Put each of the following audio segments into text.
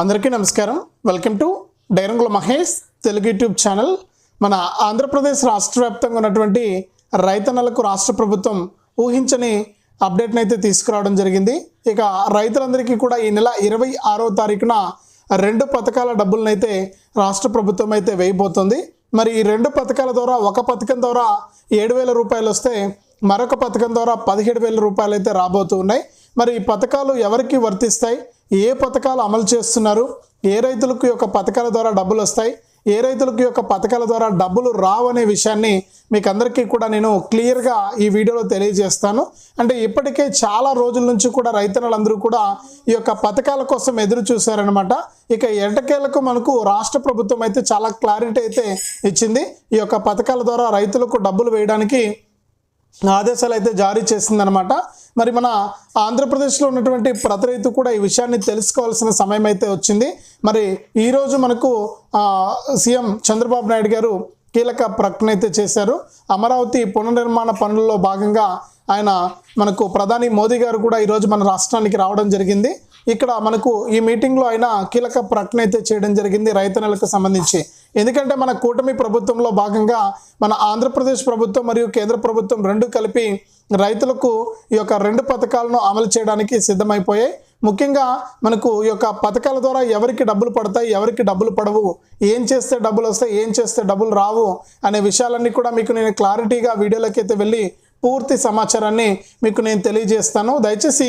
అందరికీ నమస్కారం. Welcome to డైరంగుల మహేష్ తెలుగు యూట్యూబ్ ఛానల్. మన ఆంధ్రప్రదేశ్ రాష్ట్ర వ్యాప్తంగా ఉన్నటువంటి రైతన్నలకు రాష్ట్ర ప్రభుత్వం ఊహించని అప్డేట్ని అయితే తీసుకురావడం జరిగింది. ఇక రైతులందరికీ కూడా ఈ నెల ఇరవై ఆరో తారీఖున రెండు పథకాల డబ్బులనైతే రాష్ట్ర ప్రభుత్వం అయితే వేయబోతుంది. మరి ఈ రెండు పథకాల ద్వారా ఒక పథకం ద్వారా ఏడు వేల రూపాయలు వస్తే మరొక పథకం ద్వారా పదిహేడు వేల రూపాయలు అయితే రాబోతూ ఉన్నాయి. మరి ఈ పథకాలు ఎవరికి వర్తిస్తాయి? ఏ పథకాలు అమలు చేస్తున్నారు? ఏ రైతులకు యొక్క పథకాల ద్వారా డబ్బులు వస్తాయి? ఏ రైతులకు యొక్క పథకాల ద్వారా డబ్బులు రావు అనే విషయాన్ని మీకు అందరికీ కూడా నేను క్లియర్గా ఈ వీడియోలో తెలియజేస్తాను. అంటే ఇప్పటికే చాలా రోజుల నుంచి కూడా రైతన్నలందరూ కూడా ఈ యొక్క పథకాల కోసం ఎదురు చూశారనమాట ఇక ఎటకేలకు మనకు రాష్ట్ర ప్రభుత్వం అయితే చాలా క్లారిటీ అయితే ఇచ్చింది. ఈ యొక్క పథకాల ద్వారా రైతులకు డబ్బులు వేయడానికి ఆదేశాలు అయితే జారీ చేసిందనమాట మరి మన ఆంధ్రప్రదేశ్లో ఉన్నటువంటి ప్రతి రైతు కూడా ఈ విషయాన్ని తెలుసుకోవాల్సిన సమయం అయితే వచ్చింది. మరి ఈరోజు మనకు సీఎం చంద్రబాబు నాయుడు గారు కీలక ప్రకటన అయితే చేశారు. అమరావతి పునర్నిర్మాణ పనుల్లో భాగంగా ఆయన మనకు ప్రధాని మోదీ గారు కూడా ఈరోజు మన రాష్ట్రానికి రావడం జరిగింది. ఇక్కడ మనకు ఈ మీటింగ్లో ఆయన కీలక ప్రకటన అయితే చేయడం జరిగింది రైతన్నలకు సంబంధించి. ఎందుకంటే మన కూటమి ప్రభుత్వంలో భాగంగా మన ఆంధ్రప్రదేశ్ ప్రభుత్వం మరియు కేంద్ర ప్రభుత్వం రెండు కలిపి రైతులకు ఈ యొక్క రెండు పథకాలను అమలు చేయడానికి సిద్ధమైపోయాయి. ముఖ్యంగా మనకు ఈ యొక్క పథకాల ద్వారా ఎవరికి డబ్బులు పడతాయి ఎవరికి డబ్బులు పడవు ఏం చేస్తే డబ్బులు వస్తాయి ఏం చేస్తే డబ్బులు రావు అనే విషయాలన్నీ కూడా మీకు నేను క్లారిటీగా వీడియోలోకి అయితే వెళ్ళి పూర్తి సమాచారాన్ని మీకు నేను తెలియజేస్తాను. దయచేసి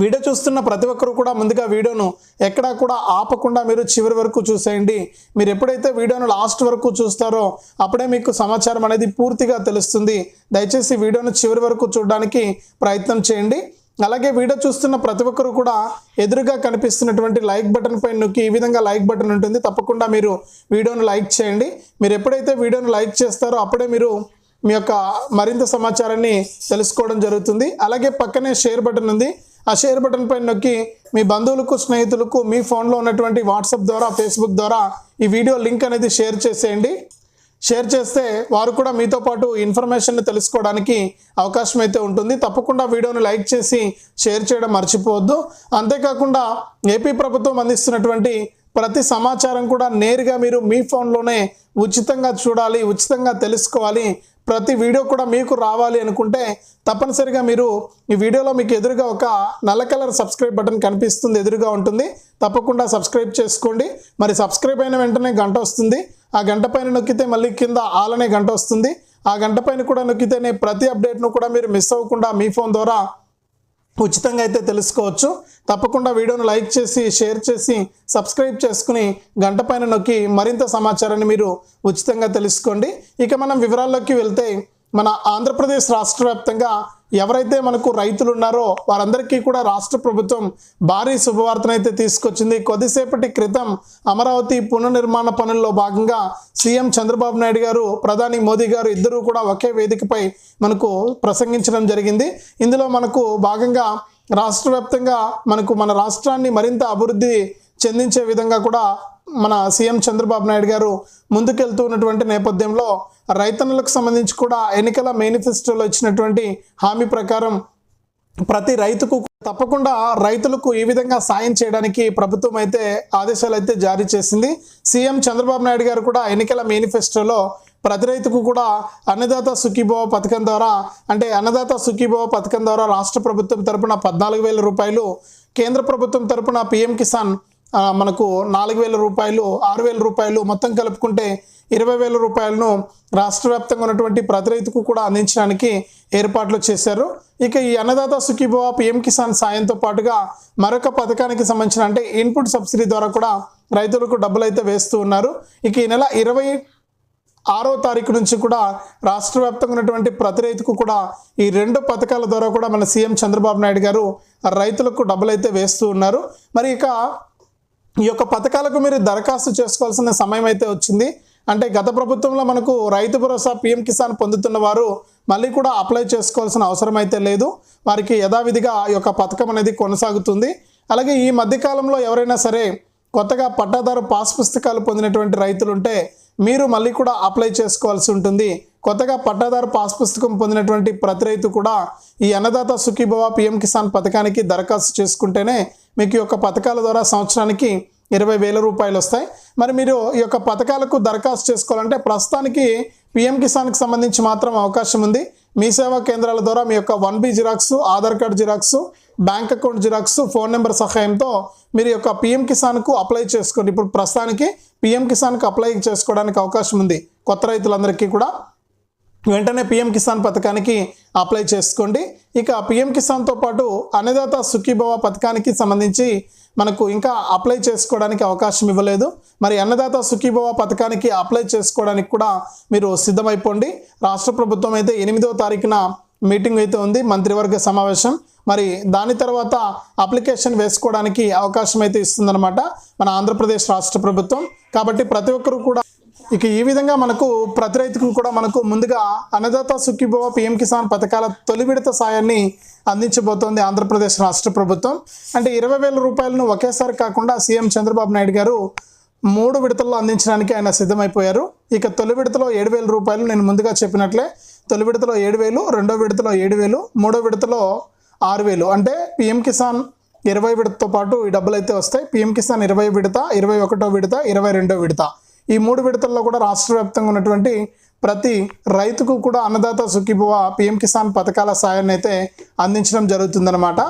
వీడియో చూస్తున్న ప్రతి ఒక్కరు కూడా ముందుగా వీడియోను ఎక్కడా కూడా ఆపకుండా మీరు చివరి వరకు చూసేయండి. మీరు ఎప్పుడైతే వీడియోను లాస్ట్ వరకు చూస్తారో అప్పుడే మీకు సమాచారం అనేది పూర్తిగా తెలుస్తుంది. దయచేసి వీడియోను చివరి వరకు చూడడానికి ప్రయత్నం చేయండి. అలాగే వీడియో చూస్తున్న ప్రతి ఒక్కరు కూడా ఎదురుగా కనిపిస్తున్నటువంటి లైక్ బటన్ పైన నొక్కి ఈ విధంగా లైక్ బటన్ ఉంటుంది. తప్పకుండా మీరు వీడియోను లైక్ చేయండి. మీరు ఎప్పుడైతే వీడియోను లైక్ చేస్తారో అప్పుడే మీరు మీ యొక్క మరింత సమాచారాన్ని తెలుసుకోవడం జరుగుతుంది. అలాగే పక్కనే షేర్ బటన్ ఉంది. ఆ షేర్ బటన్ పైన నొక్కి మీ బంధువులకు స్నేహితులకు మీ ఫోన్లో ఉన్నటువంటి వాట్సాప్ ద్వారా ఫేస్బుక్ ద్వారా ఈ వీడియో లింక్ అనేది షేర్ చేసేయండి. షేర్ చేస్తే వారు కూడా మీతో పాటు ఇన్ఫర్మేషన్ తెలుసుకోవడానికి అవకాశం అయితే ఉంటుంది. తప్పకుండా వీడియోని లైక్ చేసి షేర్ చేయడం మర్చిపోవద్దు. అంతేకాకుండా ఏపీ ప్రభుత్వం అందిస్తున్నటువంటి ప్రతి సమాచారం కూడా నేరుగా మీరు మీ ఫోన్లోనే ఉచితంగా చూడాలి ఉచితంగా తెలుసుకోవాలి. ప్రతి వీడియో కూడా మీకు రావాలి అనుకుంటే తప్పనిసరిగా మీరు ఈ వీడియోలో మీకు ఎదురుగా ఒక నల్ల కలర్ సబ్స్క్రైబ్ బటన్ కనిపిస్తుంది ఎదురుగా ఉంటుంది. తప్పకుండా సబ్స్క్రైబ్ చేసుకోండి. మరి సబ్స్క్రైబ్ అయిన వెంటనే గంట వస్తుంది. ఆ గంట పైన నొక్కితే మళ్ళీ కింద ఆలనే గంట వస్తుంది. ఆ గంట పైన కూడా నొక్కితేనే ప్రతి అప్డేట్ను కూడా మీరు మిస్ అవ్వకుండా మీ ఫోన్ ద్వారా ఉచితంగా అయితే తెలుసుకోవచ్చు. తప్పకుండా వీడియోను లైక్ చేసి షేర్ చేసి సబ్స్క్రైబ్ చేసుకుని గంట పైన నొక్కి మరింత సమాచారాన్ని మీరు ఉచితంగా తెలుసుకోండి. ఇక మనం వివరాల్లోకి వెళ్తే మన ఆంధ్రప్రదేశ్ రాష్ట్ర వ్యాప్తంగా ఎవరైతే మనకు రైతులు ఉన్నారో వారందరికీ కూడా రాష్ట్ర ప్రభుత్వం భారీ శుభవార్తనైతే తీసుకొచ్చింది. కొద్దిసేపటి క్రితం అమరావతి పునర్నిర్మాణ పనుల్లో భాగంగా సీఎం చంద్రబాబు నాయుడు గారు ప్రధాని మోదీ గారు ఇద్దరూ కూడా ఒకే వేదికపై మనకు ప్రసంగించడం జరిగింది. ఇందులో మనకు భాగంగా రాష్ట్ర వ్యాప్తంగా మనకు మన రాష్ట్రాన్ని మరింత అభివృద్ధి చెందించే విధంగా కూడా మన సీఎం చంద్రబాబు నాయుడు గారు ముందుకెళ్తూ ఉన్నటువంటి నేపథ్యంలో రైతన్నులకు సంబంధించి కూడా ఎన్నికల మేనిఫెస్టోలో ఇచ్చినటువంటి హామీ ప్రకారం ప్రతి రైతుకు తప్పకుండా రైతులకు ఈ విధంగా సాయం చేయడానికి ప్రభుత్వం అయితే ఆదేశాలు అయితే జారీ చేసింది. సీఎం చంద్రబాబు నాయుడు గారు కూడా ఎన్నికల మేనిఫెస్టోలో ప్రతి రైతుకు కూడా అన్నదాత సుఖీభవ పథకం ద్వారా అంటే అన్నదాత సుఖీభవ పథకం ద్వారా రాష్ట్ర ప్రభుత్వం తరపున పద్నాలుగు వేల రూపాయలు కేంద్ర ప్రభుత్వం తరపున పిఎం కిసాన్ మనకు నాలుగు వేల రూపాయలు ఆరు వేల రూపాయలు మొత్తం కలుపుకుంటే ఇరవై వేల రూపాయలను రాష్ట్ర వ్యాప్తంగా ఉన్నటువంటి ప్రతి రైతుకు కూడా అందించడానికి ఏర్పాట్లు చేశారు. ఇక ఈ అన్నదాత సుఖీభవ పిఎం కిసాన్ సాయంతో పాటుగా మరొక పథకానికి సంబంధించిన అంటే ఇన్పుట్ సబ్సిడీ ద్వారా కూడా రైతులకు డబ్బులు అయితే వేస్తూ ఉన్నారు. ఇక ఈ నెల ఇరవై ఆరో తారీఖు నుంచి కూడా రాష్ట్ర వ్యాప్తంగా ఉన్నటువంటి ప్రతి రైతుకు కూడా ఈ రెండు పథకాల ద్వారా కూడా మన సీఎం చంద్రబాబు నాయుడు గారు రైతులకు డబ్బులు అయితే వేస్తూ ఉన్నారు. మరి ఇక ఈ యొక్క పథకాలకు మీరు దరఖాస్తు చేసుకోవాల్సిన సమయం అయితే వచ్చింది. అంటే గత ప్రభుత్వంలో మనకు రైతు భరోసా పిఎం కిసాన్ పొందుతున్న వారు మళ్ళీ కూడా అప్లై చేసుకోవాల్సిన అవసరం అయితే లేదు. వారికి యథావిధిగా ఈ యొక్క పథకం అనేది కొనసాగుతుంది. అలాగే ఈ మధ్యకాలంలో ఎవరైనా సరే కొత్తగా పట్టాదారు పాస్ పుస్తకాలు పొందినటువంటి రైతులుంటే మీరు మళ్ళీ కూడా అప్లై చేసుకోవాల్సి ఉంటుంది. కొత్తగా పట్టాదారు పాస్ పుస్తకం పొందినటువంటి ప్రతి రైతు కూడా ఈ అన్నదాత సుఖీభవ పిఎం కిసాన్ పథకానికి దరఖాస్తు చేసుకుంటేనే మీకు ఈ యొక్క పథకాల ద్వారా సంవత్సరానికి ఇరవై వేల రూపాయలు వస్తాయి. మరి మీరు ఈ యొక్క పథకాలకు దరఖాస్తు చేసుకోవాలంటే ప్రస్తుతానికి పిఎం కిసాన్కి సంబంధించి మాత్రం అవకాశం ఉంది. మీ సేవా కేంద్రాల ద్వారా మీ యొక్క one B xerox Aadhaar card xerox bank account xerox phone number సహాయంతో మీరు యొక్క పిఎం కిసాన్కు అప్లై చేసుకోండి. ఇప్పుడు ప్రస్తుతానికి పిఎం కిసాన్కు అప్లై చేసుకోవడానికి అవకాశం ఉంది. కొత్త రైతులందరికీ కూడా వెంటనే పిఎం కిసాన్ పథకానికి అప్లై చేసుకోండి. ఇక పిఎం కిసాన్తో పాటు అన్నదాత సుఖీభవ పథకానికి సంబంధించి మనకు ఇంకా అప్లై చేసుకోవడానికి అవకాశం ఇవ్వలేదు. మరి అన్నదాత సుఖీభవ పథకానికి అప్లై చేసుకోవడానికి కూడా మీరు సిద్ధమైపోండి. రాష్ట్ర ప్రభుత్వం అయితే ఎనిమిదో తారీఖున మీటింగ్ అయితే ఉంది. మంత్రివర్గ సమావేశం. మరి దాని తర్వాత అప్లికేషన్ వేసుకోవడానికి అవకాశం అయితే ఇస్తుందన్నమాట మన ఆంధ్రప్రదేశ్ రాష్ట్ర ప్రభుత్వం. కాబట్టి ప్రతి ఒక్కరు కూడా ఇక ఈ విధంగా మనకు ప్రతి రైతుకు కూడా మనకు ముందుగా అన్నదాత సుఖీభవ పిఎం కిసాన్ పథకాల తొలి విడత సాయాన్ని అందించబోతోంది ఆంధ్రప్రదేశ్ రాష్ట్ర ప్రభుత్వం. అంటే ఇరవై వేల రూపాయలను ఒకేసారి కాకుండా సీఎం చంద్రబాబు నాయుడు గారు మూడు విడతల్లో అందించడానికి ఆయన సిద్ధమైపోయారు. ఇక తొలి విడతలో ఏడు వేల రూపాయలు నేను ముందుగా చెప్పినట్లే. తొలి విడతలో ఏడు వేలు రెండో విడతలో ఏడు వేలు మూడో విడతలో ఆరు వేలు. అంటే పిఎం కిసాన్ ఇరవై విడతతో పాటు ఈ డబ్బులు అయితే వస్తాయి. పిఎం కిసాన్ ఇరవై విడత ఇరవై ఒకటో విడత ఇరవై రెండో విడత. ఈ మూడు విడతల్లో కూడా రాష్ట్ర వ్యాప్తంగా ఉన్నటువంటి ప్రతి రైతుకు కూడా అన్నదాత సుఖీభవ పిఎం కిసాన్ పథకాల సాయాన్ని అయితే అందించడం జరుగుతుందన్నమాట.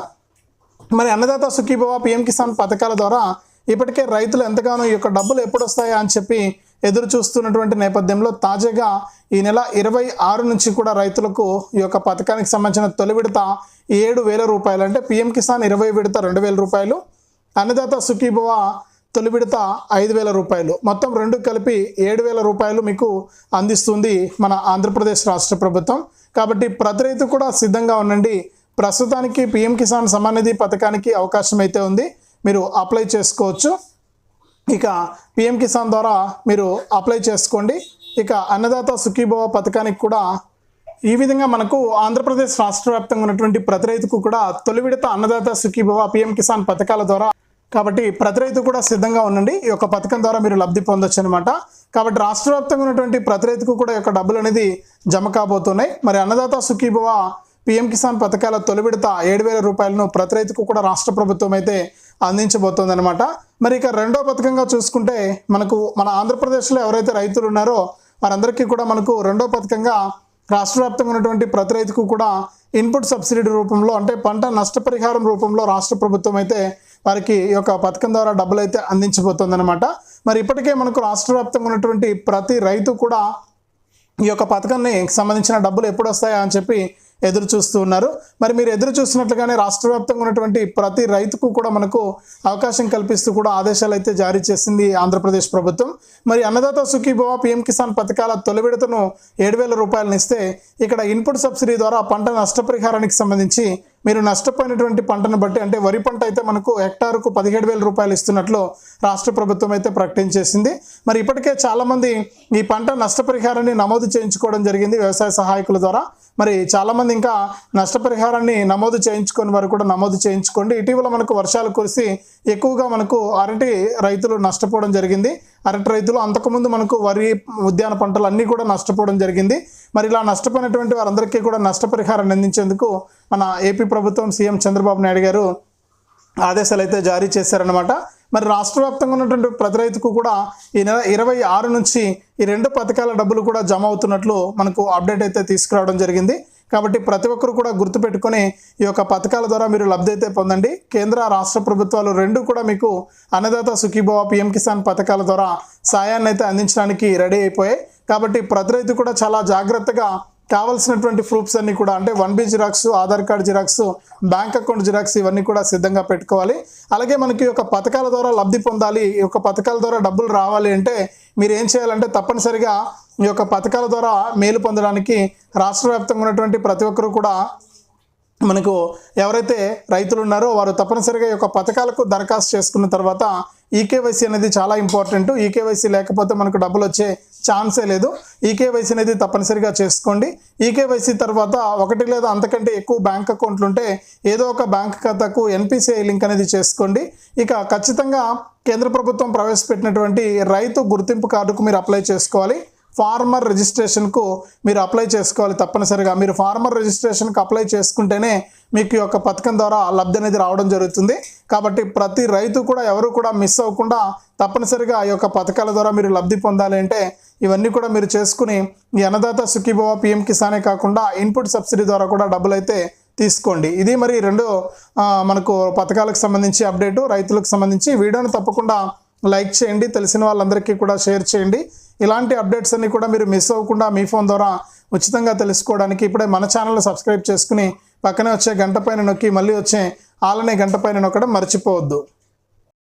మరి అన్నదాత సుఖీభవ పిఎం కిసాన్ పథకాల ద్వారా ఇప్పటికే రైతులు ఎంతగానో ఈ యొక్క డబ్బులు ఎప్పుడు వస్తాయా అని చెప్పి ఎదురు చూస్తున్నటువంటి నేపథ్యంలో తాజాగా ఈ నెల ఇరవై ఆరు నుంచి కూడా రైతులకు ఈ యొక్క పథకానికి సంబంధించిన తొలి విడత ఏడు వేల రూపాయలు. అంటే పిఎం కిసాన్ ఇరవై విడత రెండు వేల రూపాయలు. అన్నదాత సుఖీభవ తొలి విడత ఐదు వేల రూపాయలు. మొత్తం రెండు కలిపి ఏడు వేల రూపాయలు మీకు అందిస్తుంది మన ఆంధ్రప్రదేశ్ రాష్ట్ర ప్రభుత్వం. కాబట్టి ప్రతి రైతు కూడా సిద్ధంగా ఉండండి. ప్రస్తుతానికి పిఎం కిసాన్ సమానిధి పథకానికి అవకాశం అయితే ఉంది. మీరు అప్లై చేసుకోవచ్చు. ఇక పిఎం కిసాన్ ద్వారా మీరు అప్లై చేసుకోండి. ఇక అన్నదాత సుఖీభవ పథకానికి కూడా ఈ విధంగా మనకు ఆంధ్రప్రదేశ్ రాష్ట్ర వ్యాప్తంగా ఉన్నటువంటి ప్రతి రైతుకు కూడా తొలి విడత అన్నదాత సుఖీభవ పిఎం కిసాన్ పథకాల ద్వారా కాబట్టి ప్రతి రైతు కూడా సిద్ధంగా ఉండండి. ఈ యొక్క పథకం ద్వారా మీరు లబ్ధి పొందొచ్చు అనమాట కాబట్టి రాష్ట్ర వ్యాప్తంగా ఉన్నటువంటి ప్రతి రైతుకు కూడా యొక్క డబ్బులు అనేది జమ కాబోతున్నాయి. మరి అన్నదాత సుఖీభవ పిఎం కిసాన్ పథకాల తొలి విడత ఏడు వేల రూపాయలను ప్రతి రైతుకు కూడా రాష్ట్ర ప్రభుత్వం అయితే అందించబోతోంది అనమాట మరి ఇక రెండో పథకంగా చూసుకుంటే మనకు మన ఆంధ్రప్రదేశ్లో ఎవరైతే రైతులు ఉన్నారో వారందరికీ కూడా మనకు రెండో పథకంగా రాష్ట్ర వ్యాప్తంగా ఉన్నటువంటి ప్రతి రైతుకు కూడా ఇన్పుట్ సబ్సిడీ రూపంలో అంటే పంట నష్టపరిహారం రూపంలో రాష్ట్ర ప్రభుత్వం అయితే వారికి ఈ యొక్క పథకం ద్వారా డబ్బులు అయితే అందించబోతోందన్నమాట. మరి ఇప్పటికే మనకు రాష్ట్ర వ్యాప్తంగా ఉన్నటువంటి ప్రతి రైతు కూడా ఈ యొక్క పథకాన్ని సంబంధించిన డబ్బులు ఎప్పుడు వస్తాయా అని చెప్పి ఎదురు చూస్తూ ఉన్నారు. మరి మీరు ఎదురు చూస్తున్నట్లుగానే రాష్ట్ర వ్యాప్తంగా ఉన్నటువంటి ప్రతి రైతుకు కూడా మనకు అవకాశం కల్పిస్తూ కూడా ఆదేశాలు అయితే జారీ చేసింది ఆంధ్రప్రదేశ్ ప్రభుత్వం. మరి అన్నదాత సుఖీభవ పిఎం కిసాన్ పథకాల తొలి విడతను ఏడు వేల రూపాయలను ఇస్తే ఇక్కడ ఇన్పుట్ సబ్సిడీ ద్వారా పంట నష్టపరిహారానికి సంబంధించి మీరు నష్టపోయినటువంటి పంటను బట్టి అంటే వరి పంట అయితే మనకు హెక్టార్కు పదిహేడు వేల రూపాయలు ఇస్తున్నట్లు రాష్ట్ర ప్రభుత్వం అయితే ప్రకటించేసింది మరి ఇప్పటికే చాలామంది ఈ పంట నష్టపరిహారాన్ని నమోదు చేయించుకోవడం జరిగింది వ్యవసాయ సహాయకుల ద్వారా. మరి చాలామంది ఇంకా నష్టపరిహారాన్ని నమోదు చేయించుకొని వారు కూడా నమోదు చేయించుకోండి. ఇటీవల మనకు వర్షాలు కురిసి ఎక్కువగా మనకు అరటి రైతులు నష్టపోవడం జరిగింది. అరటి రైతులు అంతకుముందు మనకు వరి ఉద్యాన పంటలు అన్నీ కూడా నష్టపోవడం జరిగింది. మరి ఇలా నష్టపోయినటువంటి వారందరికీ కూడా నష్టపరిహారాన్ని అందించేందుకు మన ఏపీ ప్రభుత్వం సీఎం చంద్రబాబు నాయుడు గారు ఆదేశాలు అయితే జారీ చేశారనమాట మరి రాష్ట్ర వ్యాప్తంగా ఉన్నటువంటి ప్రతి రైతుకు కూడా ఈ నెల ఇరవై ఆరు నుంచి ఈ రెండు పథకాల డబ్బులు కూడా జమ అవుతున్నట్లు మనకు అప్డేట్ అయితే తీసుకురావడం జరిగింది. కాబట్టి ప్రతి ఒక్కరు కూడా గుర్తుపెట్టుకొని ఈ యొక్క పథకాల ద్వారా మీరు లబ్ధి అయితే పొందండి. కేంద్ర రాష్ట్ర ప్రభుత్వాలు రెండు కూడా మీకు అన్నదాత సుఖీభవ పిఎం కిసాన్ పథకాల ద్వారా సాయాన్ని అయితే అందించడానికి రెడీ అయిపోయాయి. కాబట్టి ప్రతి రైతు కూడా చాలా జాగ్రత్తగా కావాల్సినటువంటి ప్రూఫ్స్ అన్ని కూడా అంటే one B xerox Aadhaar card xerox bank account xerox ఇవన్నీ కూడా సిద్ధంగా పెట్టుకోవాలి. అలాగే మనకి ఒక పథకాల ద్వారా లబ్ధి పొందాలి ఈ యొక్క పథకాల ద్వారా డబ్బులు రావాలి అంటే మీరు ఏం చేయాలంటే తప్పనిసరిగా ఈ యొక్క పథకాల ద్వారా మేలు పొందడానికి రాష్ట్ర వ్యాప్తంగా ఉన్నటువంటి ప్రతి ఒక్కరూ కూడా మనకు ఎవరైతే రైతులు ఉన్నారో వారు తప్పనిసరిగా ఈ యొక్క పథకాలకు దరఖాస్తు చేసుకున్న తర్వాత ఈకేవైసీ అనేది చాలా ఇంపార్టెంట్. ఈకేవైసీ లేకపోతే మనకు డబ్బులు వచ్చే ఛాన్సే లేదు. ఈకేవైసీ అనేది తప్పనిసరిగా చేసుకోండి. ఈకేవైసీ తర్వాత ఒకటి లేదా అంతకంటే ఎక్కువ బ్యాంక్ అకౌంట్లు ఉంటే ఏదో ఒక బ్యాంక్ ఖాతాకు ఎన్పిసిఐ లింక్ అనేది చేసుకోండి. ఇక ఖచ్చితంగా కేంద్ర ప్రభుత్వం ప్రవేశపెట్టినటువంటి రైతు గుర్తింపు కార్డుకు మీరు అప్లై చేసుకోవాలి. ఫార్మర్ రిజిస్ట్రేషన్కు మీరు అప్లై చేసుకోవాలి తప్పనిసరిగా. మీరు ఫార్మర్ రిజిస్ట్రేషన్కి అప్లై చేసుకుంటేనే మీకు ఈ యొక్క పథకం ద్వారా లబ్ధి అనేది రావడం జరుగుతుంది. కాబట్టి ప్రతి రైతు కూడా ఎవరు కూడా మిస్ అవ్వకుండా తప్పనిసరిగా ఆ యొక్క పథకాల ద్వారా మీరు లబ్ధి పొందాలి అంటే ఇవన్నీ కూడా మీరు చేసుకుని ఈ అన్నదాత సుఖీభవ పిఎం కిసానే కాకుండా ఇన్పుట్ సబ్సిడీ ద్వారా కూడా డబ్బులు అయితే తీసుకోండి. ఇది మరి రెండు మనకు పథకాలకు సంబంధించి అప్డేటు రైతులకు సంబంధించి వీడియోను తప్పకుండా లైక్ చేయండి. తెలిసిన వాళ్ళందరికీ కూడా షేర్ చేయండి. ఇలాంటి అప్డేట్స్ అన్ని కూడా మీరు మిస్ అవ్వకుండా మీ ఫోన్ ద్వారా ఉచితంగా తెలుసుకోవడానికి ఇప్పుడే మన ఛానల్ సబ్స్క్రైబ్ చేసుకుని పక్కనే వచ్చే గంట పైన నొక్కి మళ్ళీ వచ్చే ఆలనే గంట పైన నొక్కడం మర్చిపోవద్దు.